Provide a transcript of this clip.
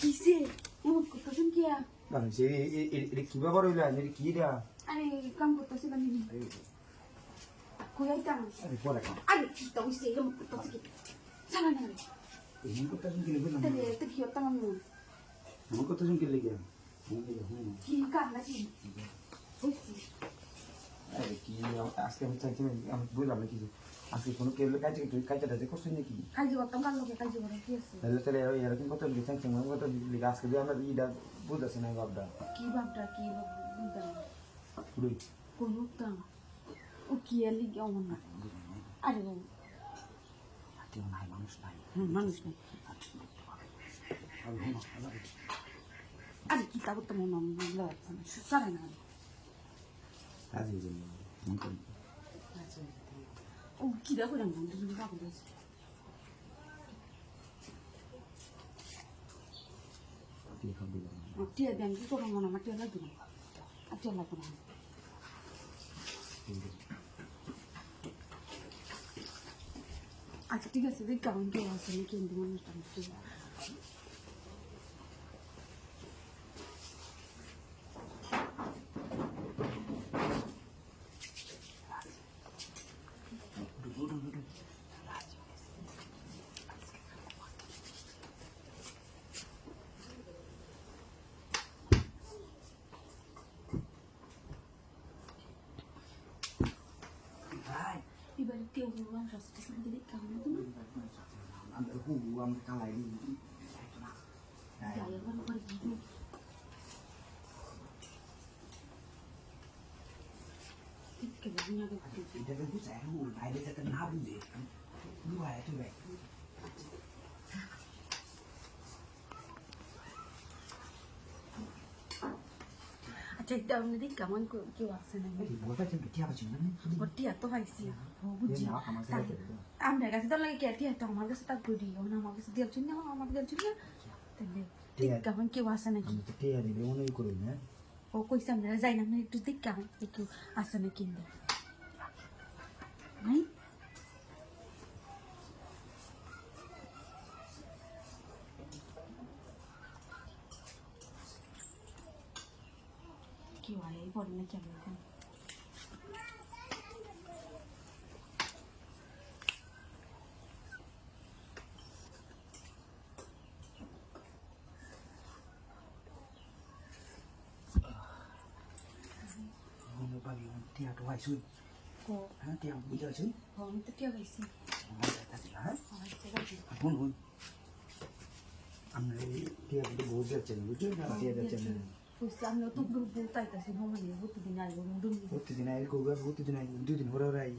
কিসে এমন করতেছেন কি মানুষ এটা কি ব্যাপার হইল এটা কি এটা আরে কাম করতেছি বানি কই আইতাম আরে পরে কাম আরে কি তো হইছে এমন করতেছি কি জানা না রে এই তো কি হতাম আমি আমার কথা শুনতে লেগে হুম হুম কি কাম নাকি হইছে আরে কি আজকে আমি চাইছি আমি বুঝলাম না কিছু। আজকে কোনো কেবল কাজ তুই কাজটা টাজে করছিস নাকি? কাজে করতাম কাল লোকে কাজে করে কি আছে? তাহলে তাহলে এরকম কথা লিখছেন কেমন কথা লিখে আজকে দিয়ে আমরা ইটা বুঝতেছি না ভাবটা। কি ভাবটা কি বুঝতাম পুরোই কোন উঠতাম? ও কি আর লিগে অমন না। আরে বাবু। কেউ নাই মানুষ নাই। হুম মানুষ নেই। আরে কি তা করতাম মনে না সারে না। কাজের জন্য মন করি ও কি দেখো না তুমি কাকু দিয়েছে লেখা দিলাম টিয়া দেন কি করব মনে আমার টিয়া লাগবে না আর টিয়া লাগবে না আচ্ছা ঠিক আছে দেখ কেমন কেউ আছে কিন্তু মানুষটা মুশকিল এবারে কেউ মানুষ আসতে শুনতে দেখ কেমন তুমি আমি হু আমি কালাই যাই একবার করে গিয়ে ঠিক কে বুঝি না দেখতে এটা তো বুঝায় হু বাইরে যাতে না বুঝে বুঝায় তো ভাই আচ্ছা এটা আমি দেখ কেমন কেউ আসে না ভর্তি এত পাইছি না, আমার কাছে তো লাগে কে তো আমার কাছে তার করি ও না আমার কাছে দিয়েছি না আমার দিয়েছি না তাহলে ঠিক। কেমন কেউ আসে নাকি তো টিয়া দিলে মনে করি না ও কইছে আমরা যাই না একটু দেখ কেমন কেউ আসে না কিনবে নাই কেউ আয় বলে না কেমন এখন মনে পারি টিয়া তো আইসুই ও হ্যাঁ টিয়া বুঝে আছি আমি তো কে পাইছি হ্যাঁ আমার ঠিক আছে শুন শুন আমরা এই টিয়া কিন্তু বহুত যাচ্ছেন বুঝলি না টিয়া যাচ্ছেন না কইছে আমি অত গ্রুপ বলতে আইতাছি ভ্রমণে প্রতিদিন আইব প্রতিদিন আইল করব প্রতিদিন আইল দুদিন হরে হরে আই